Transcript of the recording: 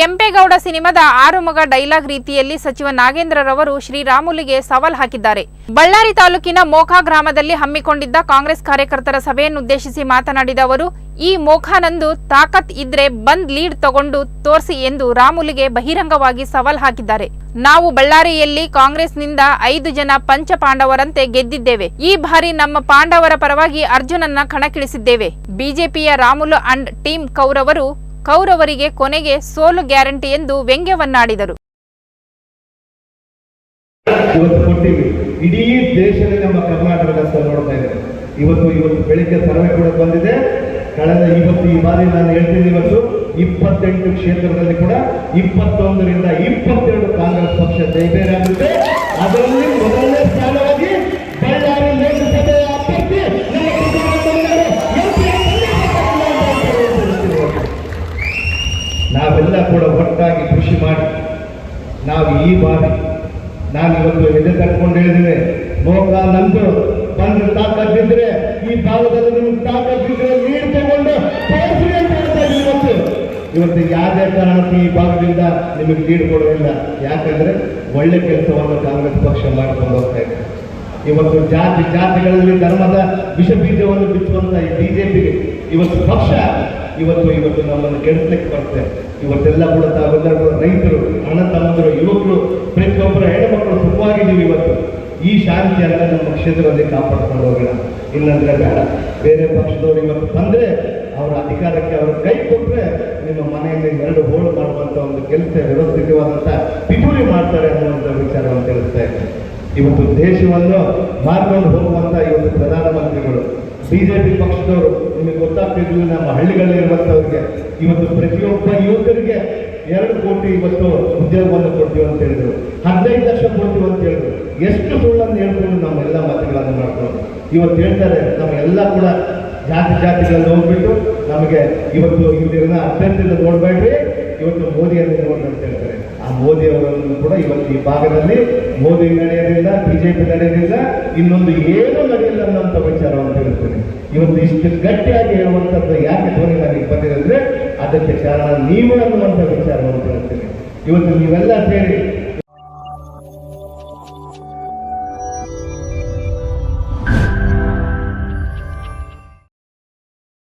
ಕೆಂಪೇಗೌಡ ಸಿನಿಮಾದ ಆರುಮಗ ಡೈಲಾಗ್ ರೀತಿಯಲ್ಲಿ ಸಚಿವ ನಾಗೇಂದ್ರರವರು ಶ್ರೀರಾಮುಲಿಗೆ ಸವಾಲ್ ಹಾಕಿದ್ದಾರೆ. ಬಳ್ಳಾರಿ ತಾಲೂಕಿನ ಮೋಖಾ ಗ್ರಾಮದಲ್ಲಿ ಹಮ್ಮಿಕೊಂಡಿದ್ದ ಕಾಂಗ್ರೆಸ್ ಕಾರ್ಯಕರ್ತರ ಸಭೆಯನ್ನುದ್ದೇಶಿಸಿ ಮಾತನಾಡಿದ ಅವರು, ಈ ಮೋಖಾನಂದು ತಾಕತ್ ಇದ್ರೆ ಬಂದ್ ಲೀಡ್ ತಗೊಂಡು ತೋರಿಸಿ ಎಂದು ರಾಮುಲಿಗೆ ಬಹಿರಂಗವಾಗಿ ಸವಾಲ್ ಹಾಕಿದ್ದಾರೆ. ನಾವು ಬಳ್ಳಾರಿಯಲ್ಲಿ ಕಾಂಗ್ರೆಸ್ನಿಂದ ಐದು ಜನ ಪಂಚ ಪಾಂಡವರಂತೆ ಗೆದ್ದಿದ್ದೇವೆ. ಈ ಬಾರಿ ನಮ್ಮ ಪಾಂಡವರ ಪರವಾಗಿ ಅರ್ಜುನನ್ನ ಕಣಕ್ಕಿಳಿಸಿದ್ದೇವೆ. ಬಿಜೆಪಿಯ ರಾಮುಲು ಅಂಡ್ ಟೀಮ್ ಕೌರವರು ಕೌರವರಿಗೆ ಕೊನೆಗೆ ಸೋಲು ಗ್ಯಾರಂಟಿ ಎಂದು ವ್ಯಂಗ್ಯವನ್ನಾಡಿದರು. ಇಡೀ ದೇಶದಲ್ಲಿ ನಮ್ಮ ಕರ್ನಾಟಕದ ನೋಡ್ತಾ ಇದೆ ಇವತ್ತು ಇವತ್ತು ಬೆಳಿಗ್ಗೆ ಸರ್ವೆ ಕೂಡ ಬಂದಿದೆ. ಕಳೆದ ಇವತ್ತು ಈ ಬಾರಿ ನಾನು ಹೇಳ್ತೀನಿ ಇವತ್ತು, ಇಪ್ಪತ್ತೆಂಟು ಕ್ಷೇತ್ರದಲ್ಲಿ ಕೂಡ ಇಪ್ಪತ್ತೊಂದರಿಂದ ಇಪ್ಪತ್ತೆರಡು ಕಾಂಗ್ರೆಸ್ ಪಕ್ಷ ಜಯಬೇರಾಗಿದೆ ನಾವೆಲ್ಲ ಕೂಡ ಒಟ್ಟಾಗಿ ಕೃಷಿ ಮಾಡಿ ನಾವು ಈ ಬಾರಿ ನಾನು ಇವತ್ತು ಎದೆ ತಟ್ಕೊಂಡು ಹೇಳಿದ್ರೆ ಮೋಕ ನಂದು ಬಂದು ತಾಕತ್ತಿದ್ರೆ ಈ ಭಾಗದಲ್ಲಿ ನಿಮ್ಗೆ ತಾಕತ್ತಿದ್ರೆ ನೀರು ತಗೊಂಡು ಇವತ್ತು. ಇವತ್ತು ಯಾವುದೇ ಕಾರಣಕ್ಕೂ ಈ ಭಾಗದಿಂದ ನಿಮಗೆ ನೀರು ಕೊಡೋದಿಲ್ಲ. ಯಾಕಂದ್ರೆ ಒಳ್ಳೆ ಕೆಲಸವನ್ನು ಕಾಂಗ್ರೆಸ್ ಪಕ್ಷ ಮಾಡ್ಕೊಂಡು ಹೋಗ್ತಾ ಇದೆ. ಇವತ್ತು ಜಾತಿ ಜಾತಿಗಳಲ್ಲಿ ಧರ್ಮದ ವಿಷ ಬೀಜವನ್ನು ಬಿತ್ತುವಂತ ಈ ಬಿಜೆಪಿಗೆ ಇವತ್ತು ಪಕ್ಷ ಇವತ್ತು ಇವತ್ತು ನಮ್ಮನ್ನು ಕೆಡಿಸ್ಲಿಕ್ಕೆ ಬರ್ತಾರೆ. ಇವತ್ತೆಲ್ಲ ಕೂಡ ತಾವೆಲ್ಲರೂ ಕೂಡ ರೈತರು ಅಣ್ಣ ತಮ್ಮಂದರು ಯುವಕರು, ಪ್ರತಿಯೊಬ್ಬರ ಹೆಣ್ಮಕ್ಳು ಸುಖವಾಗಿದ್ದೀವಿ ಇವತ್ತು. ಈ ಶಾಂತಿಯನ್ನು ನಮ್ಮ ಕ್ಷೇತ್ರದಲ್ಲಿ ಕಾಪಾಡ್ಕೊಂಡು ಹೋಗೋಣ. ಇಲ್ಲಂದ್ರೆ ಬೇಡ. ಬೇರೆ ಪಕ್ಷದವರು ಇವತ್ತು ಬಂದರೆ ಅವರ ಅಧಿಕಾರಕ್ಕೆ ಅವರು ಕೈ ಕೊಟ್ಟರೆ ನಿಮ್ಮ ಮನೆಯಲ್ಲಿ ಎರಡು ಹೋಳು ಮಾಡುವಂಥ ಒಂದು ಕೆಲಸ ವ್ಯವಸ್ಥಿತವಾದಂಥ ಪಿತೂರಿ ಮಾಡ್ತಾರೆ ಅನ್ನುವಂಥ ವಿಚಾರವನ್ನು ತಿಳಿಸ್ತಾ ಇದ್ದಾರೆ ಇವತ್ತು ದೇಶವನ್ನು ಮಾರ್ಕೊಂಡು ಹೋಗುವಂಥ ಇವತ್ತು ಪ್ರಧಾನಮಂತ್ರಿಗಳು, ಬಿಜೆಪಿ ಪಕ್ಷದವರು ಗೊತ್ತಾಗ್ತಿರ್ಲಿಲ್ಲ ನಮ್ಮ ಹಳ್ಳಿಗಳಲ್ಲಿರುವಂಥವ್ರಿಗೆ ಇವತ್ತು ಪ್ರತಿಯೊಬ್ಬ ಯುವಕರಿಗೆ ಎರಡು ಕೋಟಿ ಇವತ್ತು ಉದ್ಯೋಗವನ್ನು ಕೊಡ್ತೀವಿ ಅಂತ ಹೇಳಿದ್ರು. ಹದಿನೈದು ಲಕ್ಷ ಕೊಡ್ತೀವಿ ಅಂತ ಹೇಳಿದ್ರು. ಎಷ್ಟು ಸುಳ್ಳನ್ನು ಹೇಳ್ಕೊಂಡು ನಮ್ಮೆಲ್ಲ ಮತಗಳನ್ನು ಮಾಡ್ಕೊಂಡು. ಇವತ್ತು ಹೇಳ್ತಾರೆ ನಮ್ಮೆಲ್ಲ ಕೂಡ ಜಾತಿ ಜಾತಿಗಳಲ್ಲಿ ಹೋಗ್ಬಿಟ್ಟು ನಮಗೆ ಇವತ್ತು ಇವತ್ತಿನ ಅಭ್ಯರ್ಥಿನ ನೋಡ್ಬೇಡ್ರಿ, ಇವತ್ತು ಮೋದಿಯನ್ನು ನೋಡ್ರಿ ಅಂತ ಹೇಳ್ತಾರೆ. ಮೋದಿ ಅವರನ್ನು ಕೂಡ ಇವತ್ತು ಈ ಭಾಗದಲ್ಲಿ ಮೋದಿ ನಡೆಯೋದಿಲ್ಲ ಬಿಜೆಪಿ ನಡೆಯೋದಿಲ್ಲ ಇನ್ನೊಂದು ಏನೂ ನಡೆಯಲ್ಲ ಅನ್ನೋಂಥ ವಿಚಾರವನ್ನು ಹೇಳ್ತೀನಿ. ಇವತ್ತು ಇಷ್ಟು ಗಟ್ಟಿಯಾಗಿ ಹೇಳುವಂಥದ್ದು ಯಾಕೆ ಧ್ವನಿ ನನಗೆ ಬಂದಿದೆ ಅದಕ್ಕೆ ಕಾರಣ ನೀವು ಅನ್ನುವಂಥ ವಿಚಾರವನ್ನು ಹೇಳ್ತೀನಿ. ಇವತ್ತು ನೀವೆಲ್ಲ ಸೇರಿ